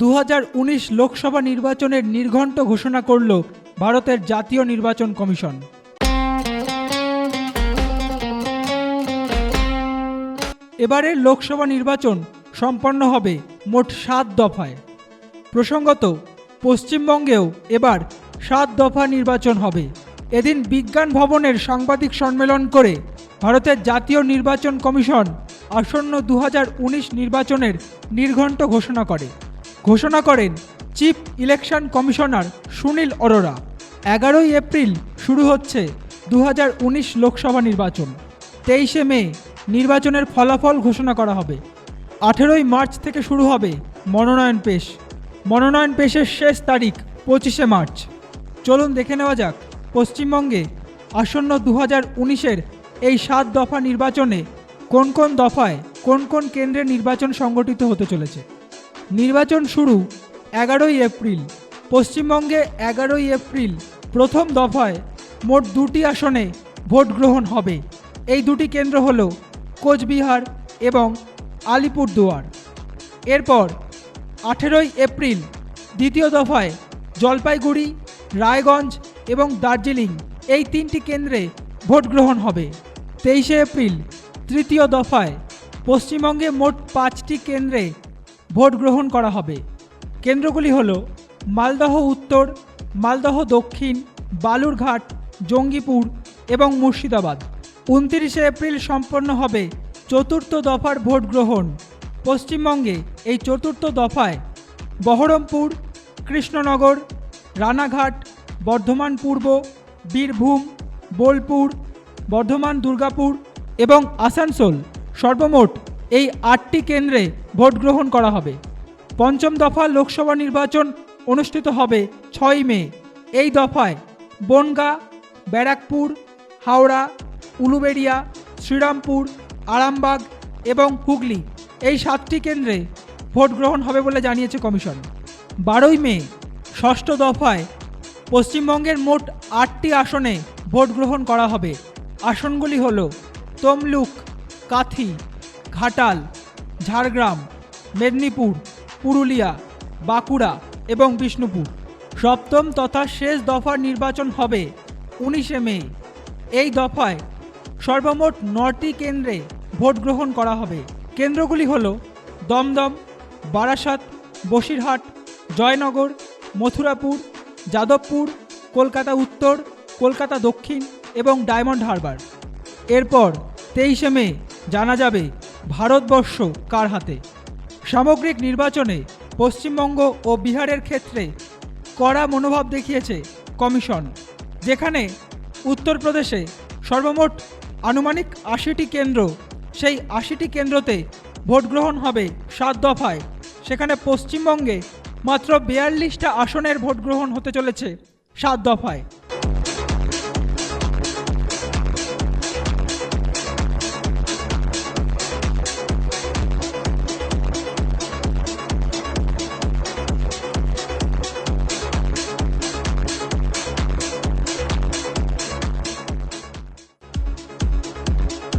দু হাজার উনিশ লোকসভা নির্বাচনের নির্ঘণ্ট ঘোষণা করল ভারতের জাতীয় নির্বাচন কমিশন। এবারের লোকসভা নির্বাচন সম্পন্ন হবে মোট সাত দফায়। প্রসঙ্গত, পশ্চিমবঙ্গেও এবার সাত দফা নির্বাচন হবে। এদিন বিজ্ঞান ভবনের সাংবাদিক সম্মেলন করে ভারতের জাতীয় নির্বাচন কমিশন আসন্ন দু হাজার উনিশ নির্বাচনের নির্ঘণ্ট ঘোষণা করে। ঘোষণা করেন chief election commissioner Sunil Arora. এগারোই এপ্রিল শুরু হচ্ছে দু হাজার উনিশ লোকসভা নির্বাচন। তেইশে মে নির্বাচনের ফলাফল ঘোষণা করা হবে। আঠেরোই মার্চ থেকে শুরু হবে মনোনয়ন পেশ। মনোনয়ন পেশের শেষ তারিখ পঁচিশে মার্চ। চলুন দেখে নেওয়া যাক, পশ্চিমবঙ্গে আসন্ন দু হাজার উনিশের এই সাত দফা নির্বাচনে কোন কোন দফায় কোন কোন কেন্দ্রে নির্বাচন সংগঠিত হতে চলেছে। নির্বাচন শুরু এগারোই এপ্রিল। পশ্চিমবঙ্গে এগারোই এপ্রিল প্রথম দফায় মোট দুটি আসনে ভোট গ্রহণ হবে। এই দুটি কেন্দ্র হল কোচবিহার এবং আলিপুরদুয়ার। এরপর আঠেরোই এপ্রিল দ্বিতীয় দফায় জলপাইগুড়ি, রায়গঞ্জ এবং দার্জিলিং এই তিনটি কেন্দ্রে ভোট গ্রহণ হবে। তেইশে এপ্রিল তৃতীয় দফায় পশ্চিমবঙ্গে মোট পাঁচটি কেন্দ্রে ভোট গ্রহণ করা হবে। কেন্দ্রগুলি হল মালদহ উত্তর, মালদহ দক্ষিণ, বালুরঘাট, জঙ্গিপুর এবং মুর্শিদাবাদ। উনতিরিশে এপ্রিল সম্পন্ন হবে চতুর্থ দফার ভোট গ্রহণ পশ্চিমবঙ্গে এই চতুর্থ দফায় বহরমপুর, কৃষ্ণনগর, রানাঘাট, বর্ধমান পূর্ব, বীরভূম, বোলপুর, বর্ধমান দুর্গাপুর এবং আসানসোল সর্বমোট এই আটটি কেন্দ্রে ভোট গ্রহণ করা হবে। পঞ্চম দফা লোকসভা নির্বাচন অনুষ্ঠিত হবে ছয় মে। এই দফায় বনগা, ব্যারাকপুর, হাওড়া, উলুবেড়িয়া, শ্রীরামপুর, আরামবাগ এবং হুগলি এই সাতটি কেন্দ্রে ভোট গ্রহণ হবে বলে জানিয়েছে কমিশন। বারোই মে, ষষ্ঠ দফায় পশ্চিমবঙ্গের মোট আটটি আসনে ভোট গ্রহণ করা হবে। আসনগুলি হল তমলুক, কাথি ঘাটাল, ঝাড়গ্রাম, মেদিনীপুর, পুরুলিয়া, বাঁকুড়া এবং বিষ্ণুপুর। সপ্তম তথা শেষ দফার নির্বাচন হবে উনিশে মে। এই দফায় সর্বমোট নটি কেন্দ্রে ভোট গ্রহণ করা হবে। কেন্দ্রগুলি হল দমদম, বারাসাত, বসিরহাট, জয়নগর, মথুরাপুর, যাদবপুর, কলকাতা উত্তর, কলকাতা দক্ষিণ এবং ডায়মন্ড হারবার। এরপর তেইশে মে জানা যাবে ভারতবর্ষ কার হাতে? সামগ্রিক নির্বাচনে পশ্চিমবঙ্গ ও বিহারের ক্ষেত্রে কড়া মনোভাব দেখিয়েছে কমিশন, যেখানে উত্তরপ্রদেশে সর্বমোট আনুমানিক আশিটি কেন্দ্র, সেই আশিটি কেন্দ্রতে ভোট গ্রহণ হবে সাত দফায়। সেখানে পশ্চিমবঙ্গে মাত্র বিয়াল্লিশটা আসনের ভোট গ্রহণ হতে চলেছে সাত দফায়।